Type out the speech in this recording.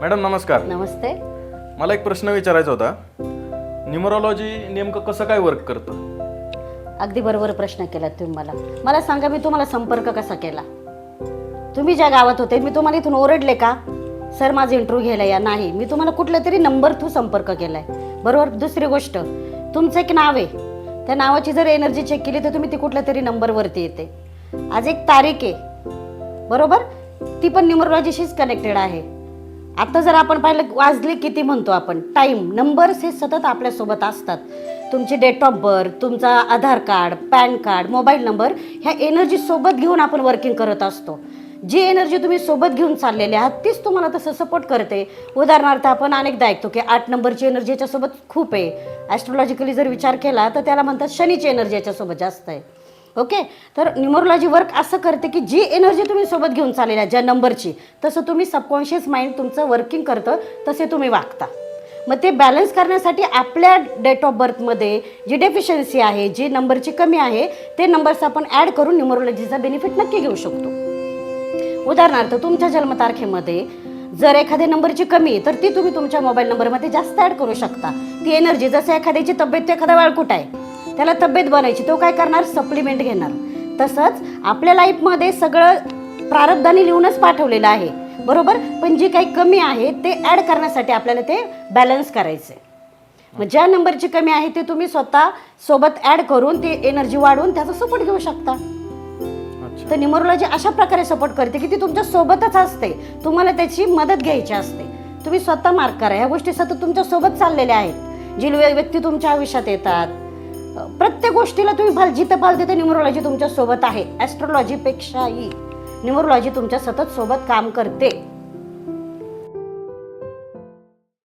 Madam नमस्कार. नमस्ते. मला एक प्रश्न विचारायचा होता. न्युमरॉलॉजी नेमकं कसं काय वर्क करतं? अगदी बरोबर प्रश्न केला तुम्ही मला. मला सांगा मी तुम्हाला संपर्क कसा केला? तुम्ही ज्या गावात होते मी तुम्हाला इथून ओरडले का? सर माझं इंटरव्ह्यू घ्यायला या नाही. मी तुम्हाला कुठल्या तरी नंबर थ्रू संपर्क केलाय. बरोबर? दुसरी गोष्ट तुमचं एक नाव आहे. त्या नावाची जर एनर्जी चेक केली तर तुम्ही ती कुठल्या तरी नंबरवरती येते. आज एक तारीख आहे. बरोबर? ती पण न्युमरोलॉजीशीच कनेक्टेड आहे. आता जर आपण पाहिलं वाजले किती म्हणतो आपण? टाईम नंबर्स हे सतत आपल्यासोबत असतात. तुमची डेट ऑफ बर्थ तुमचा Aadhaar card PAN card mobile number ह्या एनर्जी सोबत घेऊन आपण वर्किंग करत असतो. जी एनर्जी तुम्ही सोबत घेऊन चाललेली आहात तीच तुम्हाला तसं सपोर्ट करते. उदाहरणार्थ आपण अनेकदा ऐकतो की आठ नंबरची एनर्जी याच्यासोबत खूप आहे. ॲस्ट्रोलॉजिकली जर विचार केला तर त्याला म्हणतात शनीची एनर्जी याच्यासोबत जास्त आहे. ओके तर न्युमरोलॉजी वर्क असं करते की जी एनर्जी तुम्ही सोबत घेऊन चाललेल्या ज्या नंबरची तसं तुम्ही सबकॉन्शियस माइंड तुमचं वर्किंग करतं तसे तुम्ही वागता. मग ते बॅलन्स करण्यासाठी आपल्या डेट ऑफ बर्थमध्ये जी डेफिशियन्सी आहे जी नंबरची कमी आहे ते नंबर्स आपण ॲड करून न्युमरोलॉजीचा बेनिफिट नक्की घेऊ शकतो. उदाहरणार्थ तुमच्या जन्मतारखेमध्ये जर एखाद्या नंबरची कमी आहे तर ती तुम्ही तुमच्या मोबाईल नंबरमध्ये जास्त ॲड करू शकता. ती एनर्जी जसं एखाद्याची तब्येत एखादा वाळकुट आहे? त्याला तब्येत बनायची. तो काय करणार? सप्लिमेंट घेणार. तसंच आपल्या लाईफमध्ये सगळं प्रारब्धाने लिहूनच पाठवलेलं आहे. बरोबर? पण जी काही कमी आहे ते ॲड करण्यासाठी आपल्याला ते बॅलन्स करायचं आहे मग ज्या नंबरची कमी आहे ते तुम्ही स्वतः सोबत ॲड करून ती एनर्जी वाढवून त्याचा सपोर्ट घेऊ शकता. तर न्युमरोलॉजी अशा प्रकारे सपोर्ट करते की ती तुमच्या सोबतच असते. तुम्हाला त्याची मदत घ्यायची असते. तुम्ही स्वतः मार्क करा. ह्या गोष्टी सतत तुमच्यासोबत चाललेल्या आहेत. जी व्य- व्यक्ती तुमच्या आयुष्यात येतात प्रत्येक गोष्टीला तुम्ही भालजी जिथं पाल तिथे न्युमरोलॉजी तुमच्यासोबत आहे. ॲस्ट्रोलॉजीपेक्षाही न्युमरोलॉजी तुमच्या सतत सोबत काम करते.